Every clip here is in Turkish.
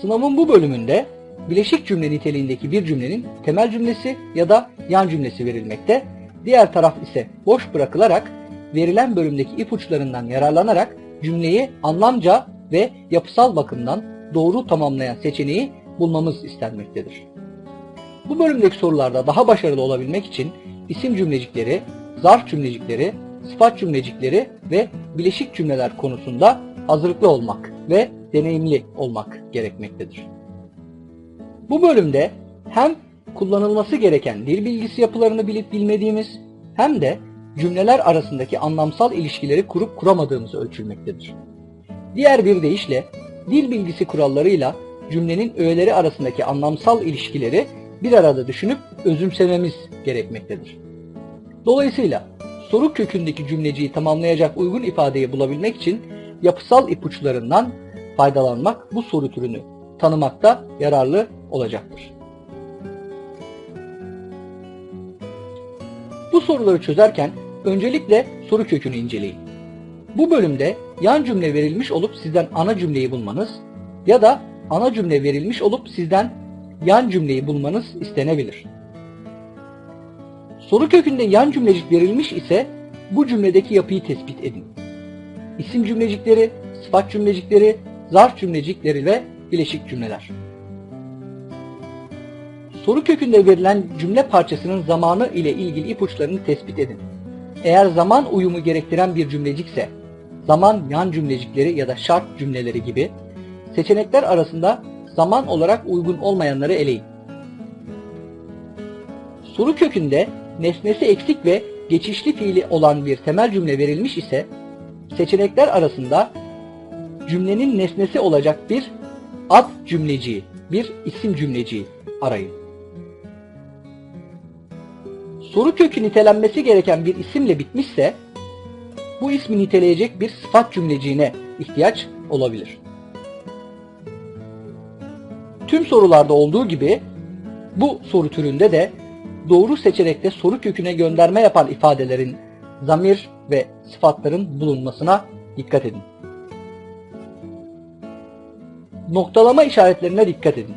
Sınavın bu bölümünde bileşik cümle niteliğindeki bir cümlenin temel cümlesi ya da yan cümlesi verilmekte. Diğer taraf ise boş bırakılarak verilen bölümdeki ipuçlarından yararlanarak cümleyi anlamca ve yapısal bakımdan doğru tamamlayan seçeneği bulmamız istenmektedir. Bu bölümdeki sorularda daha başarılı olabilmek için isim cümlecikleri, zarf cümlecikleri, sıfat cümlecikleri ve bileşik cümleler konusunda hazırlıklı olmak ve deneyimli olmak gerekmektedir. Bu bölümde hem kullanılması gereken dil bilgisi yapılarını bilip bilmediğimiz hem de cümleler arasındaki anlamsal ilişkileri kurup kuramadığımız ölçülmektedir. Diğer bir deyişle dil bilgisi kurallarıyla cümlenin öğeleri arasındaki anlamsal ilişkileri bir arada düşünüp özümsememiz gerekmektedir. Dolayısıyla soru kökündeki cümleciyi tamamlayacak uygun ifadeyi bulabilmek için yapısal ipuçlarından faydalanmak bu soru türünü tanımakta yararlı olacaktır. Bu soruları çözerken öncelikle soru kökünü inceleyin. Bu bölümde yan cümle verilmiş olup sizden ana cümleyi bulmanız ya da ana cümle verilmiş olup sizden yan cümleyi bulmanız istenebilir. Soru kökünde yan cümlecik verilmiş ise bu cümledeki yapıyı tespit edin. İsim cümlecikleri, sıfat cümlecikleri, zarf cümlecikleri ve bileşik cümleler. Soru kökünde verilen cümle parçasının zamanı ile ilgili ipuçlarını tespit edin. Eğer zaman uyumu gerektiren bir cümlecikse, zaman yan cümlecikleri ya da şart cümleleri gibi seçenekler arasında zaman olarak uygun olmayanları eleyin. Soru kökünde nesnesi eksik ve geçişli fiili olan bir temel cümle verilmiş ise seçenekler arasında cümlenin nesnesi olacak bir ad cümleciği, bir isim cümleciği arayın. Soru kökü nitelenmesi gereken bir isimle bitmişse bu ismi niteleyecek bir sıfat cümleciğine ihtiyaç olabilir. Tüm sorularda olduğu gibi bu soru türünde de doğru seçenekte soru köküne gönderme yapan ifadelerin zamir ve sıfatların bulunmasına dikkat edin. Noktalama işaretlerine dikkat edin.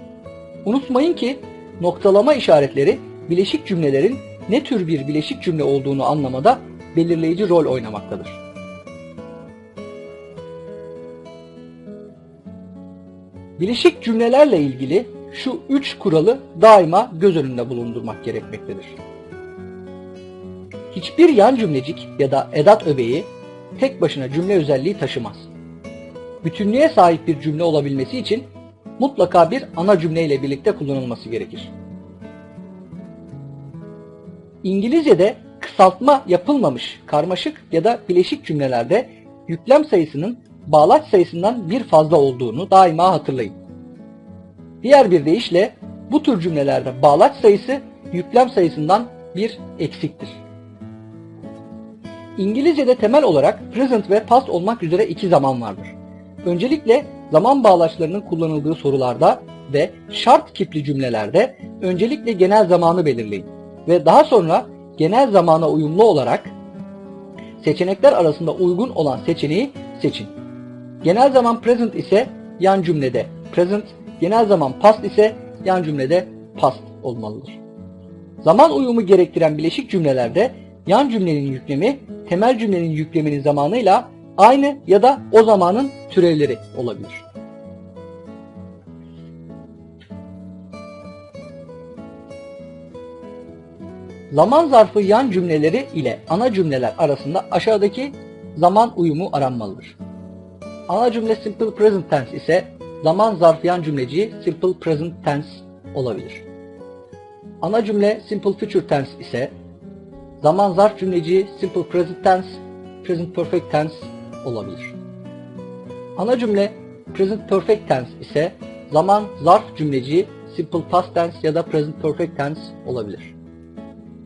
Unutmayın ki noktalama işaretleri bileşik cümlelerin ne tür bir bileşik cümle olduğunu anlamada belirleyici rol oynamaktadır. Bileşik cümlelerle ilgili şu üç kuralı daima göz önünde bulundurmak gerekmektedir. Hiçbir yan cümlecik ya da edat öbeği tek başına cümle özelliği taşımaz. Bütünlüğe sahip bir cümle olabilmesi için mutlaka bir ana cümle ile birlikte kullanılması gerekir. İngilizce'de kısaltma yapılmamış karmaşık ya da bileşik cümlelerde yüklem sayısının bağlaç sayısından bir fazla olduğunu daima hatırlayın. Diğer bir deyişle bu tür cümlelerde bağlaç sayısı yüklem sayısından bir eksiktir. İngilizce'de temel olarak present ve past olmak üzere iki zaman vardır. Öncelikle zaman bağlaçlarının kullanıldığı sorularda ve şart kipli cümlelerde öncelikle genel zamanı belirleyin ve daha sonra genel zamana uyumlu olarak seçenekler arasında uygun olan seçeneği seçin. Genel zaman present ise yan cümlede present, genel zaman past ise yan cümlede past olmalıdır. Zaman uyumu gerektiren bileşik cümlelerde yan cümlenin yüklemi temel cümlenin yükleminin zamanıyla aynı ya da o zamanın türevleri olabilir. Zaman zarfı yan cümleleri ile ana cümleler arasında aşağıdaki zaman uyumu aranmalıdır. Ana cümle simple present tense ise zaman zarfı yan cümleci simple present tense olabilir. Ana cümle simple future tense ise zaman zarf cümleci simple present tense, present perfect tense olabilir. Ana cümle present perfect tense ise zaman zarf cümleci simple past tense ya da present perfect tense olabilir.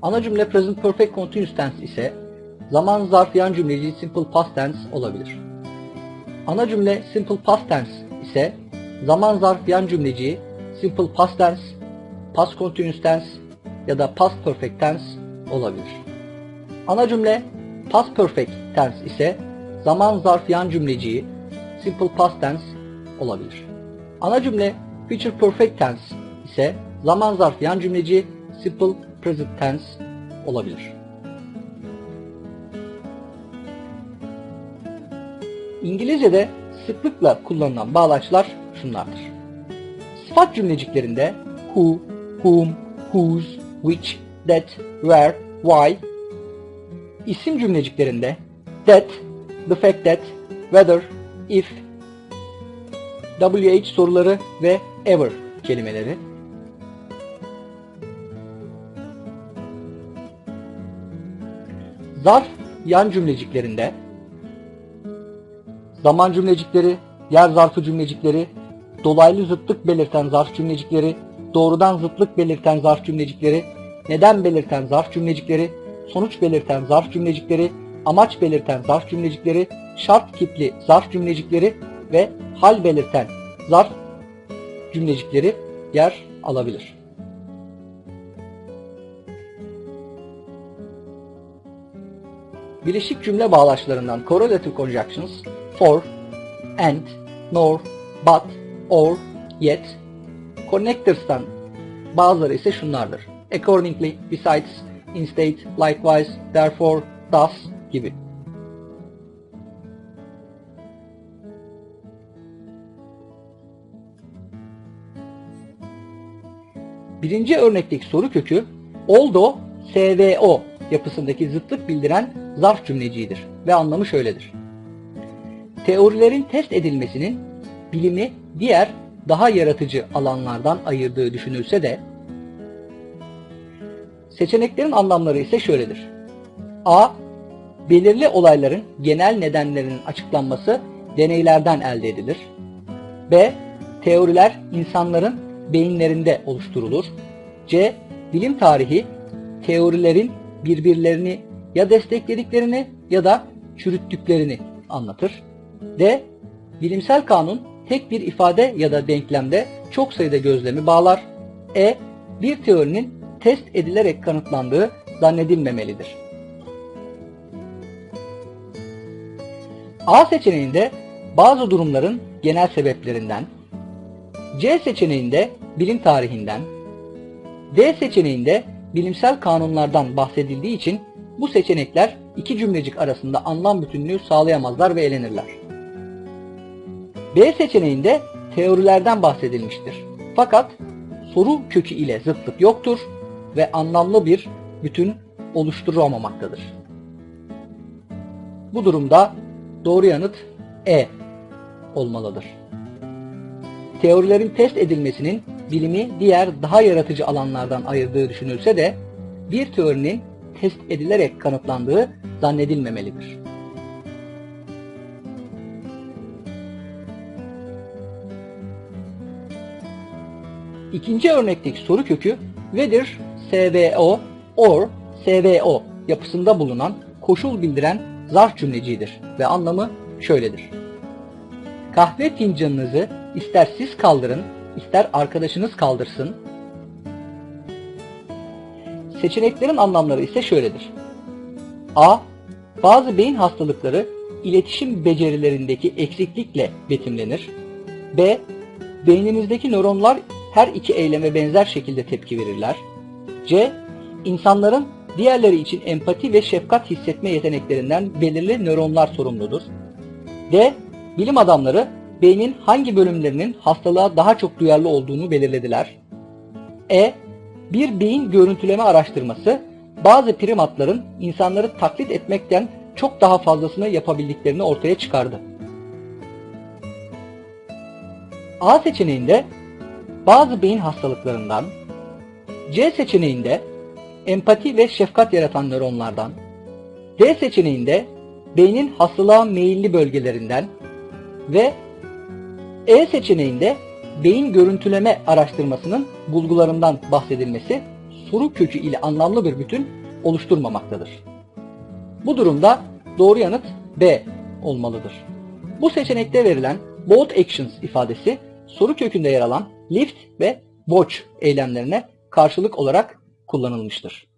Ana cümle present perfect continuous tense ise zaman zarf yan cümleci simple past tense olabilir. Ana cümle simple past tense ise zaman zarf yan cümleci simple past tense, past continuous tense ya da past perfect tense olabilir. Ana cümle past perfect tense ise zaman zarf yan cümleci simple past tense olabilir. Ana cümle future perfect tense ise zaman zarf yan cümleci simple present tense olabilir. İngilizce'de sıklıkla kullanılan bağlaçlar şunlardır. Sıfat cümleciklerinde who, whom, whose, which, that, where, why, isim cümleciklerinde that, the fact that, whether, if, WH soruları ve ever kelimeleri. Zarf yan cümleciklerinde zaman cümlecikleri, yer zarfı cümlecikleri, dolaylı zıtlık belirten zarf cümlecikleri, doğrudan zıtlık belirten zarf cümlecikleri, neden belirten zarf cümlecikleri, sonuç belirten zarf cümlecikleri, amaç belirten zarf cümlecikleri, şart kipli zarf cümlecikleri ve hal belirten zarf cümlecikleri yer alabilir. Bileşik cümle bağlaçlarından correlative conjunctions for, and, nor, but, or, yet, connectors'tan bazıları ise şunlardır. Accordingly, besides, instead, likewise, therefore, thus gibi. Birinci örnekteki soru kökü oldo SVO yapısındaki zıtlık bildiren zarf cümleciğidir ve anlamı şöyledir. Teorilerin test edilmesinin bilimi diğer daha yaratıcı alanlardan ayırdığı düşünülse de seçeneklerin anlamları ise şöyledir. A. Belirli olayların genel nedenlerinin açıklanması deneylerden elde edilir. B. Teoriler insanların beyinlerinde oluşturulur. C. Bilim tarihi teorilerin birbirlerini ya desteklediklerini ya da çürüttüklerini anlatır. D. Bilimsel kanun tek bir ifade ya da denklemde çok sayıda gözlemi bağlar. E. Bir teorinin test edilerek kanıtlandığı zannedilmemelidir. A seçeneğinde bazı durumların genel sebeplerinden, C seçeneğinde bilim tarihinden, D seçeneğinde bilimsel kanunlardan bahsedildiği için bu seçenekler iki cümlecik arasında anlam bütünlüğü sağlayamazlar ve elenirler. B seçeneğinde teorilerden bahsedilmiştir. Fakat soru kökü ile zıtlık yoktur ve anlamlı bir bütün oluşturamamaktadır. Bu durumda doğru yanıt E olmalıdır. Teorilerin test edilmesinin bilimi diğer daha yaratıcı alanlardan ayırdığı düşünülse de bir teorinin test edilerek kanıtlandığı zannedilmemelidir. İkinci örnekteki soru kökü whether SVO or SVO yapısında bulunan koşul bildiren zarf cümleciğidir ve anlamı şöyledir. Kahve fincanınızı ister siz kaldırın, ister arkadaşınız kaldırsın. Seçeneklerin anlamları ise şöyledir. A. Bazı beyin hastalıkları iletişim becerilerindeki eksiklikle betimlenir. B. Beyninizdeki nöronlar her iki eyleme benzer şekilde tepki verirler. C. İnsanların diğerleri için empati ve şefkat hissetme yeteneklerinden belirli nöronlar sorumludur. D. Bilim adamları beynin hangi bölümlerinin hastalığa daha çok duyarlı olduğunu belirlediler. E. Bir beyin görüntüleme araştırması bazı primatların insanları taklit etmekten çok daha fazlasını yapabildiklerini ortaya çıkardı. A seçeneğinde bazı beyin hastalıklarından, C seçeneğinde empati ve şefkat yaratan nöronlardan, D seçeneğinde beynin hastalığa meyilli bölgelerinden ve E seçeneğinde beyin görüntüleme araştırmasının bulgularından bahsedilmesi soru kökü ile anlamlı bir bütün oluşturmamaktadır. Bu durumda doğru yanıt B olmalıdır. Bu seçenekte verilen both actions ifadesi soru kökünde yer alan lift ve watch eylemlerine karşılık olarak kullanılmıştır.